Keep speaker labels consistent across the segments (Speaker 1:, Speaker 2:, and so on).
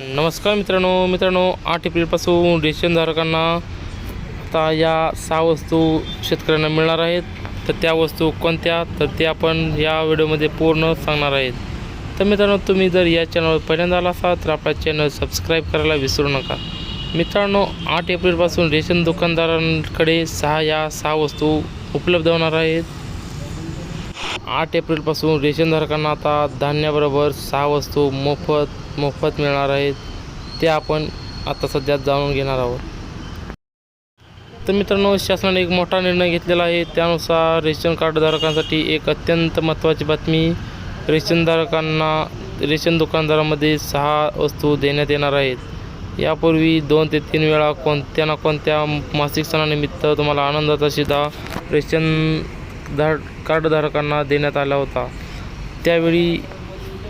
Speaker 1: नमस्कार मित्रांनो मित्रांनो आठ एप्रिलपासून रेशनधारकांना आता या सहा वस्तू शेतकऱ्यांना मिळणार आहेत. तर त्या वस्तू कोणत्या? तर ते आपण या व्हिडिओमध्ये पूर्ण सांगणार आहेत. तर मित्रांनो तुम्ही जर या चॅनलवर पहिल्यांदा आला असाल तर आपला चॅनल सबस्क्राईब करायला विसरू नका. मित्रांनो आठ एप्रिलपासून रेशन दुकानदारांकडे सहा या सहा वस्तू उपलब्ध होणार आहेत. आठ एप्रिलपासून रेशनधारकांना आता धान्याबरोबर सहा वस्तू मोफत मोफत मिळणार आहेत ते आपण आता सध्या जाणून घेणार आहोत. तर मित्रांनो शासनाने एक मोठा निर्णय घेतलेला आहे. त्यानुसार रेशन कार्डधारकांसाठी एक अत्यंत महत्त्वाची बातमी रेशनधारकांना रेशन दुकानदारामध्ये सहा वस्तू देण्यात येणार आहेत. यापूर्वी दोन ते तीन वेळा कोणत्या ना कोणत्या मासिक सणानिमित्त तुम्हाला आनंदाचा शिधा रेशन धार कार्डधारकांना देण्यात आला होता. त्यावेळी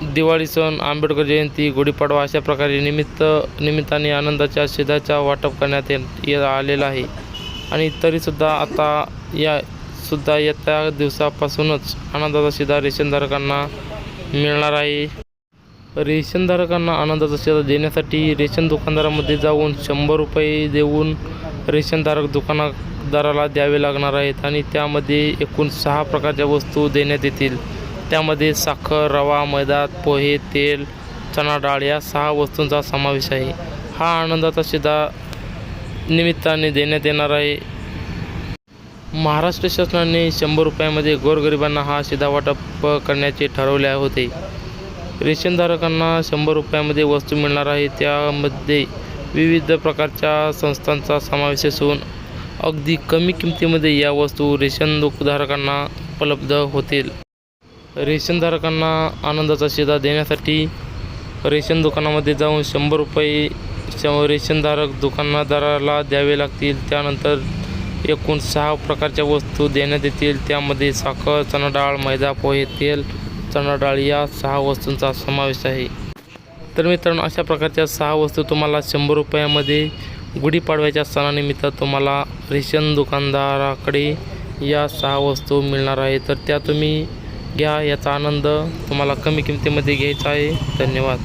Speaker 1: दिवाळी सण आंबेडकर जयंती गुढीपाडवा अशा प्रकारे निमित्त निमित्ताने आनंदाच्या शिधाचा वाटप करण्यात ये ये- आहे. आणि तरीसुद्धा आता या सुद्धा येत्या दिवसापासूनच आनंदाचा शिधा रेशनधारकांना मिळणार आहे. रेशनधारकांना आनंदाचा शिधा देण्यासाठी रेशन दुकानदारामध्ये जाऊन शंभर रुपये देऊन रेशनधारक दुकानदाराला द्यावे लागणार आहेत आणि त्यामध्ये एकूण सहा प्रकारच्या वस्तू देण्यात येतील. त्यामध्ये साखर रवा मैदा पोहे तेल चणा डाळ या सहा वस्तूंचा समावेश आहे. हा आनंदाचा शिदा निमित्ताने देण्यात येणार आहे. महाराष्ट्र शासनाने शंभर रुपयामध्ये गोरगरिबांना हा शिधा वाटप करण्याचे ठरवले होते. रेशनधारकांना शंभर रुपयामध्ये वस्तू मिळणार आहे. त्यामध्ये विविध प्रकारच्या संस्थांचा समावेश असून अगदी कमी किमतीमध्ये या वस्तू रेशन दुकानधारकांना उपलब्ध होतील. रेशनधारकांना आनंदाचा शिदा देण्यासाठी रेशन दुकानामध्ये जाऊन शंभर रुपये श रेशनधारक दुकानदाराला द्यावे लागतील. त्यानंतर एकूण सहा प्रकारच्या वस्तू देण्यात येतील. त्यामध्ये साखर चणाडाळ मैदा पोहे तेल चणाडाळ या सहा वस्तूंचा समावेश आहे. तर मित्रांनो अशा प्रकारच्या सहा वस्तू तुम्हाला शंभर रुपयामध्ये गुढीपाडव्याच्या सणानिमित्त तुम्हाला रेशन दुकानदाराकडे या सहा वस्तू मिळणार आहे. तर त्या तुम्ही घ्या याचा आनंद तुम्हाला कमी किमतीमध्ये घ्यायचा आहे. धन्यवाद.